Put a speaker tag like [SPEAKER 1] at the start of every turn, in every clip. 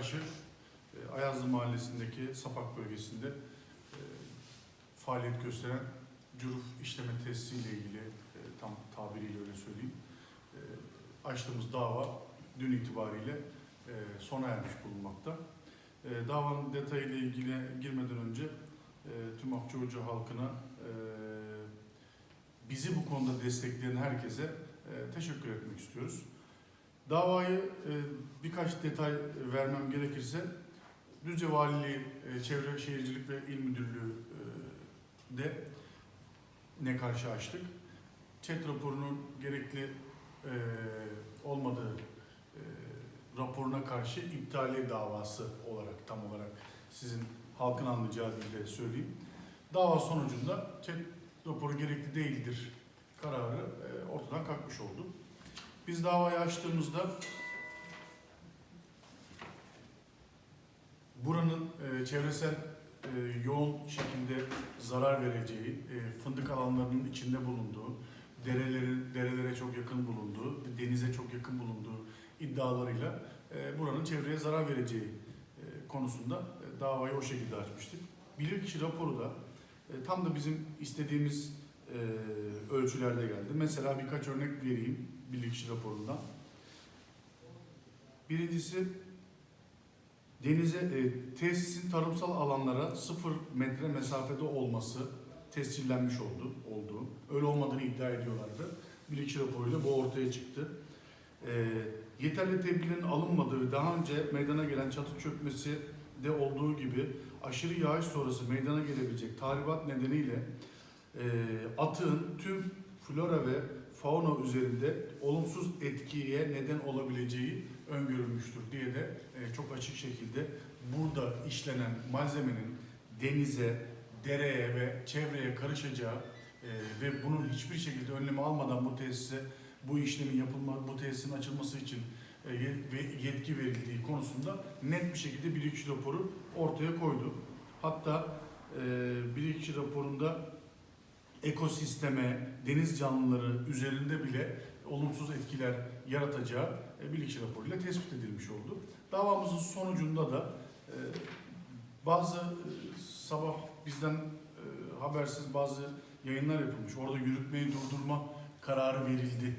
[SPEAKER 1] karşı e, Ayazlı Mahallesi'ndeki Sapak bölgesinde e, faaliyet gösteren cüruf işleme tesisiyle ilgili e, tam tabiriyle öyle söyleyeyim. Açtığımız dava dün itibariyle sona ermiş bulunmakta. Davanın detayıyla ilgili girmeden önce tüm Akçakoca halkına bizi bu konuda destekleyen herkese teşekkür etmek istiyoruz. Davayı e, birkaç detay vermem gerekirse Düzce Valiliği, e, Çevre Şehircilik ve İl Müdürlüğü e, de ne karşı açtık. ÇED raporunun gerekli e, olmadığı e, raporuna karşı iptali davası olarak tam olarak sizin halkın anlayacağı dilde söyleyeyim. Dava sonucunda ÇED raporu gerekli değildir kararı e, ortadan kalkmış oldu. Biz davayı açtığımızda buranın e, çevresel e, yoğun şekilde zarar vereceği, e, fındık alanlarının içinde bulunduğu, derelerin derelere çok yakın bulunduğu, denize çok yakın bulunduğu iddialarıyla e, buranın çevreye zarar vereceği e, konusunda e, davayı o şekilde açmıştık. Bilirkişi raporu da e, tam da bizim istediğimiz e, ölçülerde geldi. Mesela birkaç örnek vereyim bilirkişi raporundan. Birincisi denize e, tesisin tarımsal alanlara sıfır metre mesafede olması tescillenmiş oldu, olduğu. Öyle olmadığını iddia ediyorlardı. Bilirkişi raporuyla bu ortaya çıktı. E, yeterli tedbirlerin alınmadığı, daha önce meydana gelen çatı çökmesi de olduğu gibi aşırı yağış sonrası meydana gelebilecek tahribat nedeniyle e, atığın tüm flora ve fauna üzerinde olumsuz etkiye neden olabileceği öngörülmüştür diye de e, çok açık şekilde burada işlenen malzemenin denize, dereye ve çevreye karışacağı e, ve bunun hiçbir şekilde önlemi almadan bu tesise bu işlemin yapılma, bu tesisin açılması için e, yetki verildiği konusunda net bir şekilde bilirkişi raporu ortaya koydu. Hatta e, bilirkişi raporunda ekosisteme, deniz canlıları üzerinde bile olumsuz etkiler yaratacağı e, bilirkişi raporuyla tespit edilmiş oldu. Davamızın sonucunda da e, bazı e, sabah bizden habersiz bazı yayınlar yapılmış. Orada yürütmeyi durdurma kararı verildi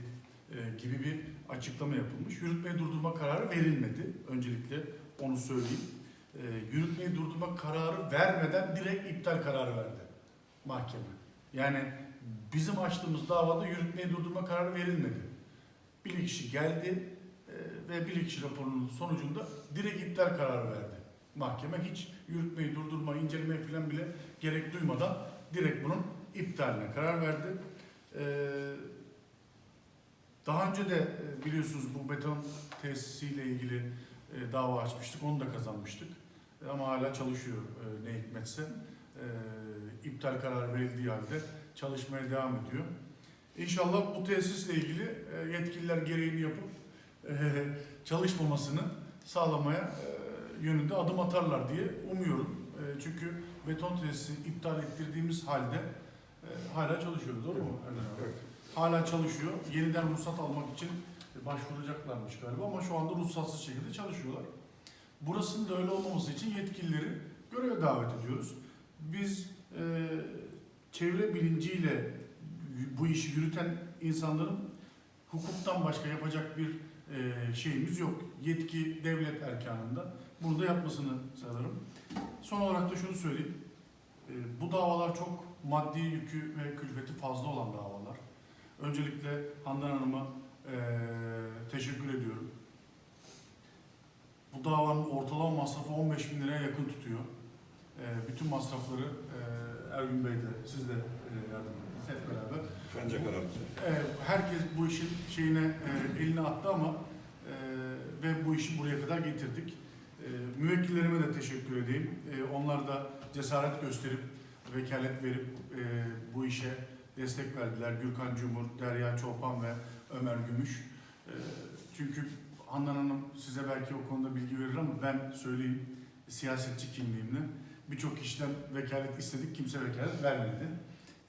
[SPEAKER 1] gibi bir açıklama yapılmış. Yürütmeyi durdurma kararı verilmedi. Öncelikle onu söyleyeyim. Yürütmeyi durdurma kararı vermeden direkt iptal kararı verdi mahkeme. Yani bizim açtığımız davada yürütmeyi durdurma kararı verilmedi. Bilirkişi geldi e, ve bilirkişi raporunun sonucunda direkt iptal kararı verdi. Mahkeme hiç yürütmeyi durdurma, inceleme falan bile gerek duymadan direkt bunun iptaline karar verdi. E, daha önce de e, biliyorsunuz bu beton tesisiyle ilgili dava açmıştık, onu da kazanmıştık. Ama hala çalışıyor ne hikmetse. E, iptal kararı verildiği halde çalışmaya devam ediyor. İnşallah bu tesisle ilgili e, yetkililer gereğini yapıp e, çalışmamasını sağlamaya e, yönünde adım atarlar diye umuyorum. E, Çünkü beton tesisi iptal ettirdiğimiz halde e, hala çalışıyor. Doğru mu? Erdem?
[SPEAKER 2] Evet.
[SPEAKER 1] Hala çalışıyor. Yeniden ruhsat almak için başvuracaklarmış galiba ama şu anda ruhsatsız şekilde çalışıyorlar. Burasının da öyle olmaması için yetkilileri göreve davet ediyoruz. Biz e, çevre bilinciyle bu işi yürüten insanların hukuktan başka yapacak bir e, şeyimiz yok. Yetki devlet erkanında. Bunu da yapmasını sağlarım. Son olarak da şunu söyleyeyim. E, bu davalar çok maddi yükü ve külfeti fazla olan davalar. Öncelikle Handan Hanım'a e, teşekkür ediyorum. Bu davanın ortalama masrafı 15 bin liraya yakın tutuyor. E, bütün masrafları e, Ergün Bey de siz de e, yardım ettiniz hep beraber.
[SPEAKER 2] Bence karar.
[SPEAKER 1] E, herkes bu işin şeyine elini attı ama ve bu işi buraya kadar getirdik. Müvekkillerime de teşekkür edeyim. Onlar da cesaret gösterip, vekalet verip bu işe destek verdiler. Gürkan Cumhur, Derya Çolpan ve Ömer Gümüş. Çünkü Handan Hanım size belki o konuda bilgi verir ama ben söyleyeyim siyasetçi kimliğimle birçok kişiden vekalet istedik, kimse vekalet vermedi.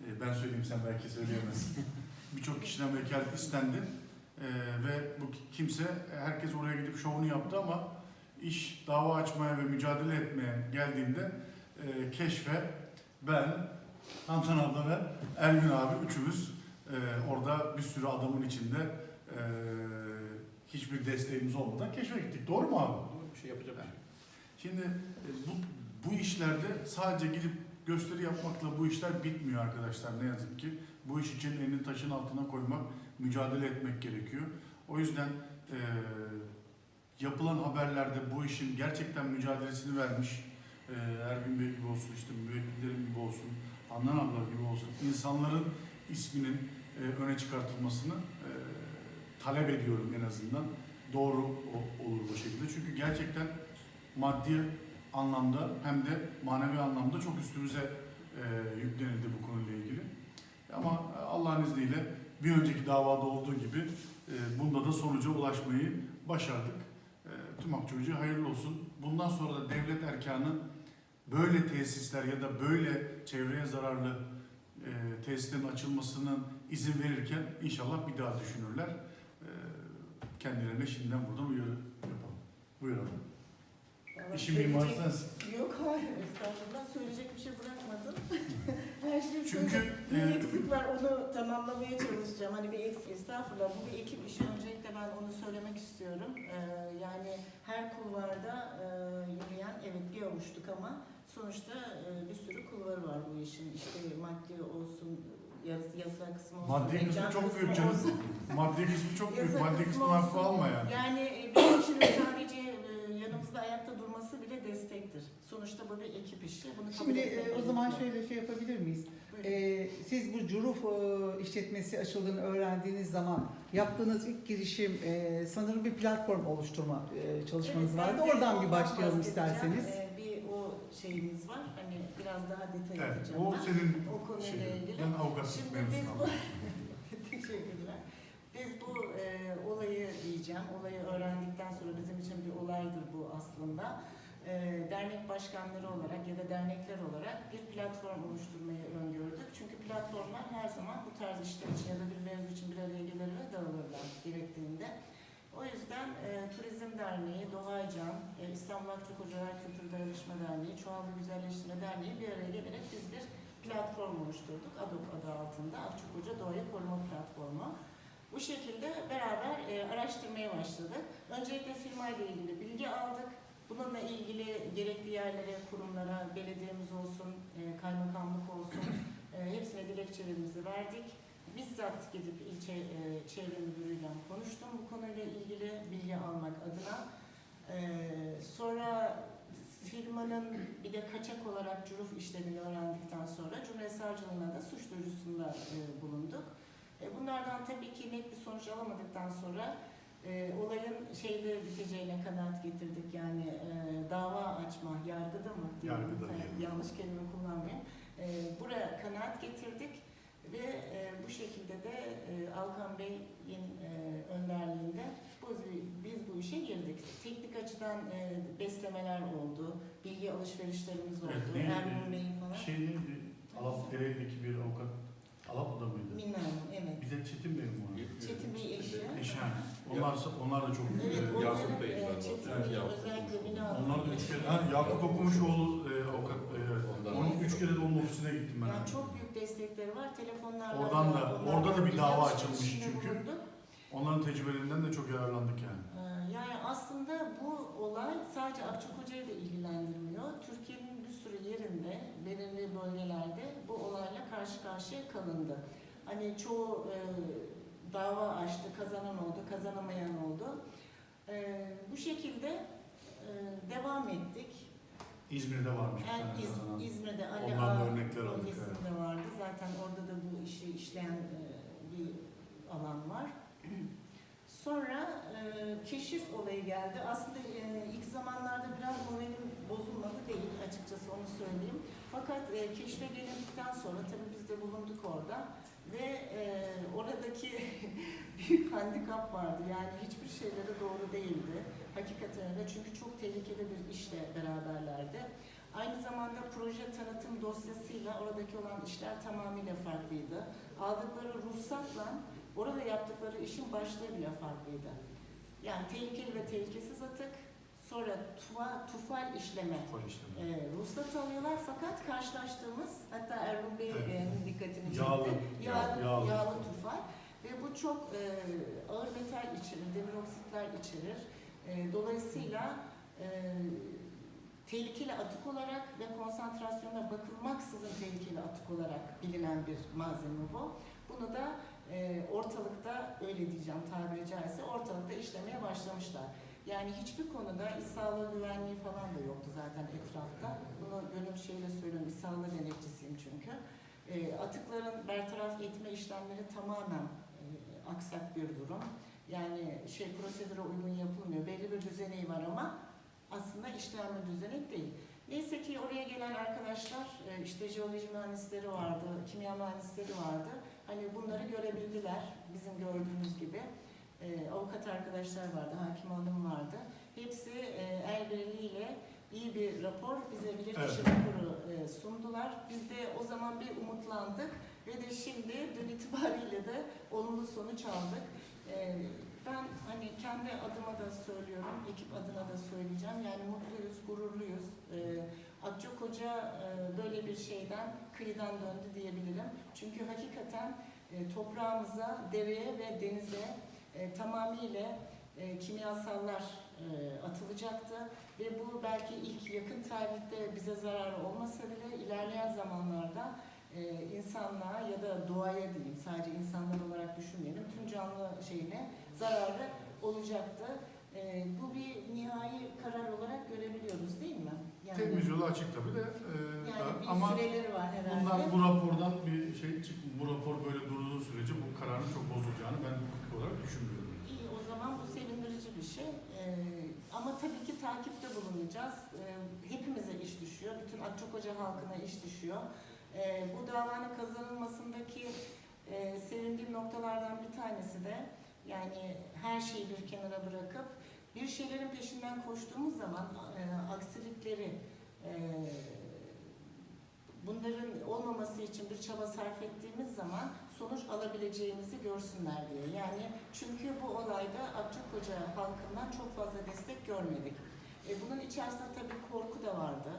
[SPEAKER 1] E, ben söyleyeyim sen belki söyleyemezsin. birçok kişiden vekalet istendi. E, ve bu kimse, herkes oraya gidip şovunu yaptı ama iş dava açmaya ve mücadele etmeye geldiğinde e, keşfe ben, Hamsan abla ve Ergün abi üçümüz e, orada bir sürü adamın içinde e, hiçbir desteğimiz olmadan keşfe gittik. Doğru mu abi?
[SPEAKER 2] Bir şey yapacak şey.
[SPEAKER 1] Şimdi e, bu, bu işlerde sadece gidip gösteri yapmakla bu işler bitmiyor arkadaşlar ne yazık ki. Bu iş için elini taşın altına koymak, mücadele etmek gerekiyor. O yüzden e, yapılan haberlerde bu işin gerçekten mücadelesini vermiş, e, Ergün Bey gibi olsun, işte müvekkillerim gibi olsun, Handan abla gibi olsun, insanların isminin e, öne çıkartılmasını e, talep ediyorum en azından. Doğru olur bu şekilde. Çünkü gerçekten maddi anlamda hem de manevi anlamda çok üstümüze e, yüklenildi bu konuyla ilgili. Ama Allah'ın izniyle bir önceki davada olduğu gibi e, bunda da sonuca ulaşmayı başardık. E, tüm Akçocu'ya hayırlı olsun. Bundan sonra da devlet erkanı böyle tesisler ya da böyle çevreye zararlı e, tesislerin açılmasının izin verirken inşallah bir daha düşünürler. E, kendilerine şimdiden buradan uyarı yapalım. Buyurun.
[SPEAKER 3] Vallahi
[SPEAKER 1] İşin
[SPEAKER 3] söyleyecek-
[SPEAKER 1] mimarı sensin.
[SPEAKER 3] Yok hayır estağfurullah söyleyecek bir şey bırakmadın. Her şey
[SPEAKER 1] Çünkü e,
[SPEAKER 3] bir eksik var onu tamamlamaya çalışacağım. Hani bir eksik estağfurullah bu bir ekip işi. Öncelikle ben onu söylemek istiyorum. Ee, yani her kulvarda e, yürüyen evet bir avuçtuk ama sonuçta e, bir sürü kulvarı var bu işin. İşte maddi olsun, yas- yasa kısmı olsun.
[SPEAKER 1] Maddi kısmı
[SPEAKER 3] reklam
[SPEAKER 1] çok
[SPEAKER 3] kısmı
[SPEAKER 1] büyük canım.
[SPEAKER 3] olsun.
[SPEAKER 1] Maddi kısmı çok büyük. Maddi
[SPEAKER 3] kısmı
[SPEAKER 1] hafife alma yani.
[SPEAKER 3] Yani e, bir kişinin sadece e, yanımızda ayakta durması bile destektir. Sonuçta bu bir ekip işi. Bunu
[SPEAKER 4] Şimdi e, o zaman şöyle şey yapabilir miyiz?
[SPEAKER 3] Buyurun.
[SPEAKER 4] E, siz bu Curuf e, işletmesi açıldığını öğrendiğiniz zaman yaptığınız ilk girişim e, sanırım bir platform oluşturma e, çalışmanız
[SPEAKER 3] Evet,
[SPEAKER 4] vardı.
[SPEAKER 3] ben de
[SPEAKER 4] Oradan bir
[SPEAKER 3] ondan
[SPEAKER 4] başlayalım
[SPEAKER 3] bahsedeceğim.
[SPEAKER 4] isterseniz.
[SPEAKER 3] Ee, bir o şeyimiz var. Hani biraz daha detay
[SPEAKER 1] Evet,
[SPEAKER 3] edeceğim
[SPEAKER 1] o
[SPEAKER 3] ben.
[SPEAKER 1] senin
[SPEAKER 3] O konuyla
[SPEAKER 1] şeyin.
[SPEAKER 3] ilgili.
[SPEAKER 1] Ben avukatlık
[SPEAKER 3] Şimdi biz
[SPEAKER 1] mezunum.
[SPEAKER 3] bu teşekkürler. Biz bu e, olayı diyeceğim. Olayı öğrendikten sonra bizim için bir olaydır bu aslında. E, dernek başkanları olarak ya da dernekler olarak bir platform oluşturmayı öngördük. Çünkü platformlar her zaman bu tarz işler için ya da bir mevzu için bir araya gelir ve dağılırlar gerektiğinde. O yüzden e, Turizm Derneği, Doğaycan, e, İstanbul Akçak Hocalar Kültür Dayanışma Derneği, Çuvallı Güzelleştirme Derneği bir araya gelerek biz bir platform oluşturduk. ADOK adı altında Akçak Hoca Doğayı Koruma Platformu. Bu şekilde beraber e, araştırmaya başladık. Öncelikle firmayla ilgili bilgi aldık. Bununla ilgili gerekli yerlere, kurumlara, belediyemiz olsun, e, kaymakamlık olsun, e, hepsine dilekçelerimizi verdik. Bizzat gidip ilçe e, çevre müdürüyle konuştum bu konuyla ilgili bilgi almak adına. Sonra firmanın bir de kaçak olarak cüruf işlediğini öğrendikten sonra Cumhuriyet Savcılığına da suç duyurusunda bulunduk. Bunlardan tabii ki net bir sonuç alamadıktan sonra e, olayın şeyde biteceğine kanaat getirdik. Yani e, dava açma, yargıda mı?
[SPEAKER 1] Yargıda diyelim.
[SPEAKER 3] yanlış kelime kullanmayayım. E, buraya kanaat getirdik ve e, bu şekilde de e, Alkan Bey'in e, önderliğinde bu, biz bu işe girdik. Teknik açıdan e, beslemeler oldu, bilgi alışverişlerimiz oldu.
[SPEAKER 1] Evet?
[SPEAKER 3] Ergun Bey'in falan.
[SPEAKER 1] Şey neydi? Alap Dere'deki bir avukat. Alaplı'da mıydı?
[SPEAKER 3] Bilmem, evet.
[SPEAKER 1] Bir de Çetin Bey mi var?
[SPEAKER 3] Çetin Bey eşi.
[SPEAKER 1] Eşi. ha. Onlar, onlar da çok
[SPEAKER 3] Evet,
[SPEAKER 1] e,
[SPEAKER 2] Yakup Bey var.
[SPEAKER 3] Çetin
[SPEAKER 2] Yakup
[SPEAKER 3] özellikle
[SPEAKER 2] Okumuş.
[SPEAKER 3] bina
[SPEAKER 1] onlar da üç kere, ha, Yakup Okumuşoğlu e, avukat. E.
[SPEAKER 2] Ondan
[SPEAKER 1] onun üç kere de onun ofisine gittim ben.
[SPEAKER 3] Yani çok büyük destekleri var. Telefonlarla
[SPEAKER 1] Oradan da-
[SPEAKER 3] onlarla
[SPEAKER 1] orada da bir dava açılmış çünkü.
[SPEAKER 3] bulunduk.
[SPEAKER 1] Onların tecrübelerinden de çok yararlandık yani.
[SPEAKER 3] Ee, Yani aslında bu olay sadece Akçakoca'yı da ilgilendirmiyor. Türkiye'nin bir sürü yerinde, belirli olayla karşı karşıya kalındı. Hani çoğu e, dava açtı, kazanan oldu, kazanamayan oldu. E, bu şekilde e, devam ettik.
[SPEAKER 1] İzmir'de varmış
[SPEAKER 3] Yani İz-
[SPEAKER 1] kazanan.
[SPEAKER 3] İzmir'de Ali
[SPEAKER 1] Ondan da örnekler aldık,
[SPEAKER 3] bölgesinde vardı. Zaten orada da bu işi işleyen e, bir alan var. Sonra e, keşif olayı geldi. Aslında e, ilk zamanlarda biraz moralim bozulmadı değil açıkçası onu söyleyeyim. Fakat e, keşfe sonra tabii biz de bulunduk orada ve e, oradaki büyük handikap vardı. Yani hiçbir şeyleri doğru değildi. Hakikaten öyle çünkü çok tehlikeli bir işle beraberlerdi. Aynı zamanda proje tanıtım dosyasıyla oradaki olan işler tamamıyla farklıydı. Aldıkları ruhsatla orada yaptıkları işin başlığı bile farklıydı. Yani tehlikeli ve tehlikesiz atık, sonra tuva, tufal işleme
[SPEAKER 1] Fal işlemi.
[SPEAKER 3] e, ruhsat alıyorlar fakat karşılaştığımız hatta Ergun Bey'in
[SPEAKER 1] Evet.
[SPEAKER 3] dikkatini çekti.
[SPEAKER 1] Yağlı,
[SPEAKER 3] yağlı,
[SPEAKER 1] yağlı.
[SPEAKER 3] yağlı tufal ve bu çok e, ağır metal içerir, demir oksitler içerir. E, dolayısıyla e, tehlikeli atık olarak ve konsantrasyona bakılmaksızın tehlikeli atık olarak bilinen bir malzeme bu. Bunu da e, ortalıkta öyle diyeceğim tabiri caizse ortalıkta işlemeye başlamışlar. Yani hiçbir konuda iş sağlığı güvenliği falan da yoktu zaten etrafta. Bunu gönül şeyle söylüyorum, iş sağlığı denetçisiyim çünkü. E, atıkların bertaraf etme işlemleri tamamen e, aksak bir durum. Yani şey prosedüre uygun yapılmıyor. Belli bir düzeneği var ama aslında işlenme düzenek değil. Neyse ki oraya gelen arkadaşlar e, işte jeoloji mühendisleri vardı, kimya mühendisleri vardı. Hani bunları görebildiler bizim gördüğümüz gibi. E, avukat arkadaşlar vardı, hakim hanım vardı. Hepsi e, el birliğiyle iyi bir rapor, bize bilirkişi
[SPEAKER 1] Evet.
[SPEAKER 3] raporu e, sundular. Biz de o zaman bir umutlandık ve de şimdi dün itibariyle de olumlu sonuç aldık. E, ben hani kendi adıma da söylüyorum, ekip adına da söyleyeceğim. Yani mutluyuz, gururluyuz. E, Akçakoca e, böyle bir şeyden kıyıdan döndü diyebilirim. Çünkü hakikaten e, toprağımıza, dereye ve denize e, tamamıyla e, kimyasallar e, atılacaktı ve bu belki ilk yakın tarihte bize zararı olmasa bile ilerleyen zamanlarda e, insanlığa ya da doğaya diyeyim sadece insanlar olarak düşünmeyelim tüm canlı şeyine zararı olacaktı. E, bu bir nihai karar olarak görebiliyoruz değil mi? Yani,
[SPEAKER 1] Temiz yolu açık tabii de. e, ama
[SPEAKER 3] süreleri var herhalde.
[SPEAKER 1] bundan bu rapordan bir şey çık, bu rapor böyle durduğu sürece bu kararın çok bozulacağını ben hukuk olarak düşünmüyorum.
[SPEAKER 3] İyi o zaman bu sevindirici bir şey. Ee, ama tabii ki takipte bulunacağız. Ee, hepimize iş düşüyor. Bütün Akçakoca halkına iş düşüyor. Ee, bu davanın kazanılmasındaki e, sevindiğim noktalardan bir tanesi de yani her şeyi bir kenara bırakıp bir şeylerin peşinden koştuğumuz zaman e, aksilikleri e, bunların olmaması için bir çaba sarf ettiğimiz zaman sonuç alabileceğimizi görsünler diye. Yani çünkü bu olayda Akçakoca halkından çok fazla destek görmedik. E, bunun içerisinde tabii korku da vardı.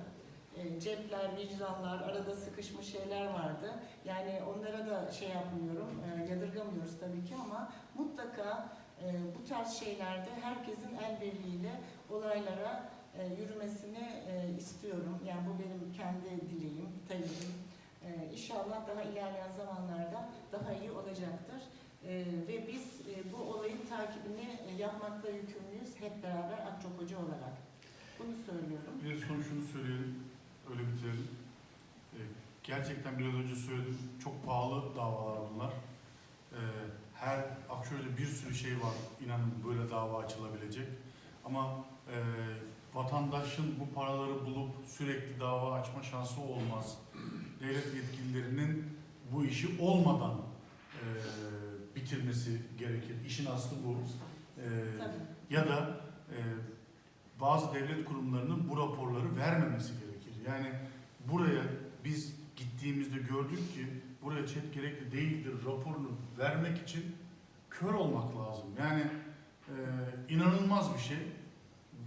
[SPEAKER 3] E, cepler, vicdanlar, arada sıkışmış şeyler vardı. Yani onlara da şey yapmıyorum, e, yadırgamıyoruz tabii ki ama mutlaka e, bu tarz şeylerde herkesin el birliğiyle olaylara e, yürümesini e, istiyorum. Yani bu benim kendi dileğim, talebim. E, inşallah daha ilerleyen zamanlarda daha iyi olacaktır. E, ve biz bu olayın takibini yapmakla yükümlüyüz hep beraber Akçakoca olarak. Bunu söylüyorum.
[SPEAKER 1] Bir son şunu söyleyelim, öyle bitirelim. Gerçekten biraz önce söyledim, çok pahalı davalar bunlar. Her Akşehir'de bir sürü şey var, inanın böyle dava açılabilecek. Ama vatandaşın bu paraları bulup sürekli dava açma şansı olmaz. Devlet yetkililerinin bu işi olmadan e, bitirmesi gerekir. İşin aslı bu. E,
[SPEAKER 3] Tabii.
[SPEAKER 1] ya da e, bazı devlet kurumlarının bu raporları vermemesi gerekir. Yani buraya biz gittiğimizde gördük ki buraya çet gerekli değildir raporunu vermek için kör olmak lazım. Yani e, inanılmaz bir şey.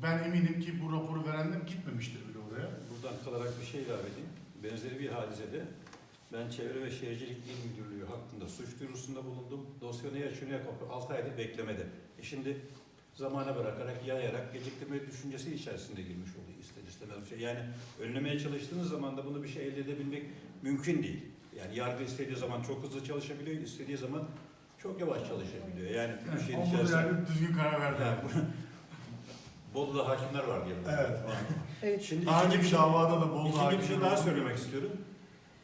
[SPEAKER 1] Ben eminim ki bu raporu verenler gitmemiştir bile oraya.
[SPEAKER 2] Buradan kalarak bir şey ilave edeyim. Benzeri bir hadisede ben Çevre ve Şehircilik İl Müdürlüğü hakkında suç duyurusunda bulundum. Dosya ne yaşıyor ne yapıyor? 6 aydır beklemede. E şimdi zamana bırakarak, yayarak, geciktirme düşüncesi içerisinde girmiş oluyor ister istemez şey. Yani önlemeye çalıştığınız zaman da bunu bir şey elde edebilmek mümkün değil. Yani yargı istediği zaman çok hızlı çalışabiliyor, istediği zaman çok yavaş çalışabiliyor. Yani bir şeyin içerisinde...
[SPEAKER 1] düzgün karar verdi.
[SPEAKER 2] Yani Bolu'da hakimler var diyelim.
[SPEAKER 1] Evet.
[SPEAKER 4] Evet.
[SPEAKER 2] Şimdi
[SPEAKER 1] önce bir davada da Bolu
[SPEAKER 2] İkinci bir şey daha söylemek istiyorum.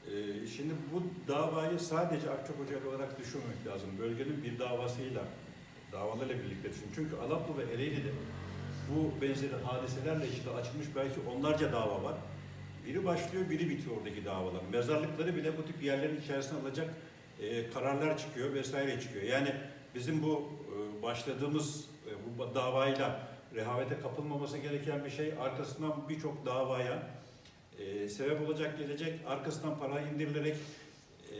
[SPEAKER 2] Ee, şimdi bu davayı sadece Akçakoca olarak düşünmemek lazım. Bölgenin bir davasıyla, davalarla birlikte düşün. Çünkü Alaplı ve Ereğli'de bu benzeri hadiselerle işte açılmış belki onlarca dava var. Biri başlıyor, biri bitiyor oradaki davalar. Mezarlıkları bile bu tip yerlerin içerisine alacak e, kararlar çıkıyor vesaire çıkıyor. Yani bizim bu e, başladığımız e, bu davayla rehavete kapılmaması gereken bir şey. Arkasından birçok davaya e, sebep olacak gelecek, arkasından para indirilerek e,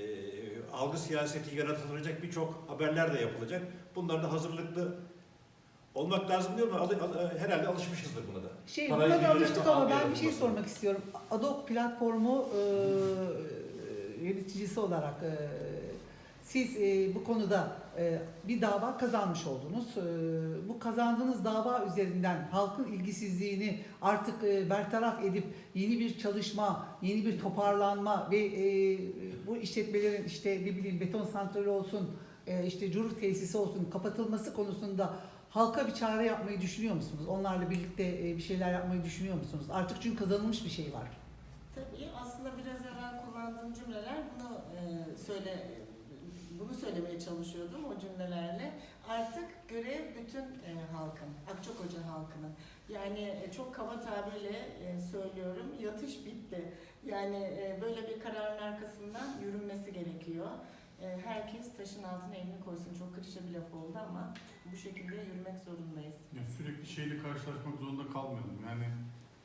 [SPEAKER 2] algı siyaseti yaratılacak birçok haberler de yapılacak. Bunlar da hazırlıklı olmak lazım diyorum ama alı- alı- herhalde alışmışızdır buna da.
[SPEAKER 4] Şey,
[SPEAKER 2] Parayı
[SPEAKER 4] buna da alıştık ama ben bir şey sormak istiyorum. Adobe platformu e, yöneticisi olarak e, siz e, bu konuda e, bir dava kazanmış oldunuz. E, bu kazandığınız dava üzerinden halkın ilgisizliğini artık e, bertaraf edip yeni bir çalışma, yeni bir toparlanma ve e, bu işletmelerin işte ne bileyim beton santrali olsun, e, işte curuk tesisi olsun kapatılması konusunda halka bir çare yapmayı düşünüyor musunuz? Onlarla birlikte e, bir şeyler yapmayı düşünüyor musunuz? Artık çünkü kazanılmış bir şey var.
[SPEAKER 3] Tabii aslında biraz evvel kullandığım cümleler bunu e, söyle çalışıyordum o cümlelerle. Artık görev bütün e, halkın, Akçakoca halkının. Yani e, çok kaba tabirle e, söylüyorum, yatış bitti. Yani e, böyle bir kararın arkasından yürünmesi gerekiyor. E, herkes taşın altına elini koysun. Çok klişe bir laf oldu ama bu şekilde yürümek zorundayız.
[SPEAKER 1] Ya sürekli şeyle karşılaşmak zorunda kalmayalım. Yani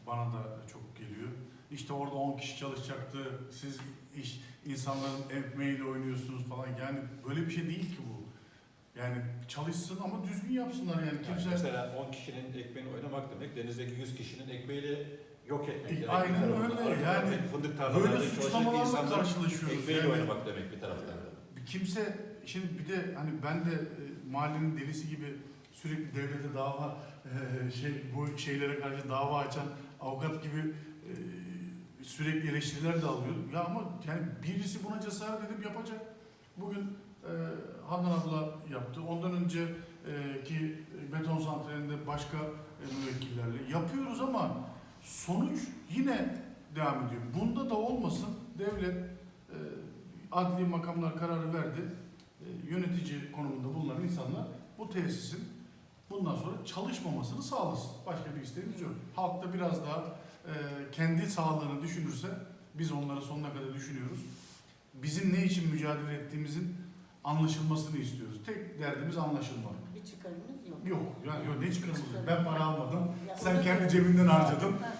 [SPEAKER 1] bana da çok geliyor. İşte orada 10 kişi çalışacaktı. Siz iş insanların ekmeğiyle oynuyorsunuz falan. Yani böyle bir şey değil ki bu. Yani çalışsın ama düzgün yapsınlar yani.
[SPEAKER 2] Yani
[SPEAKER 1] Kimse
[SPEAKER 2] mesela 10 kişinin ekmeğini oynamak demek denizdeki 100 kişinin ekmeğiyle yok etmek.
[SPEAKER 1] E,
[SPEAKER 2] demek.
[SPEAKER 1] aynen öyle.
[SPEAKER 2] Arka
[SPEAKER 1] Yani
[SPEAKER 2] fındık
[SPEAKER 1] böyle suçlamalarla karşılaşıyoruz.
[SPEAKER 2] ekmeğiyle
[SPEAKER 1] Yani
[SPEAKER 2] oynamak demek bir taraftan.
[SPEAKER 1] kimse şimdi bir de hani ben de e, mahallenin delisi gibi sürekli devlete dava e, şey bu şeylere karşı dava açan avukat gibi e, sürekli eleştiriler de alıyorum. Ya ama yani birisi buna cesaret edip yapacak. Bugün e, Handan abla yaptı. Ondan önce e, ki beton santralinde başka e, müvekkillerle yapıyoruz ama sonuç yine devam ediyor. Bunda da olmasın devlet e, adli makamlar kararı verdi. E, yönetici konumunda bulunan insanlar bu tesisin bundan sonra çalışmamasını sağlasın. Başka bir isteğimiz yok. Halk da biraz daha kendi sağlığını düşünürse biz onları sonuna kadar düşünüyoruz. Bizim ne için mücadele ettiğimizin anlaşılmasını istiyoruz. Tek derdimiz anlaşılma.
[SPEAKER 3] Bir çıkarımız yok.
[SPEAKER 1] Yok, yani yok ne çıkarımız yok. Ben para almadım.
[SPEAKER 3] Ya
[SPEAKER 1] Sen kendi cebinden harcadın.
[SPEAKER 3] Ha,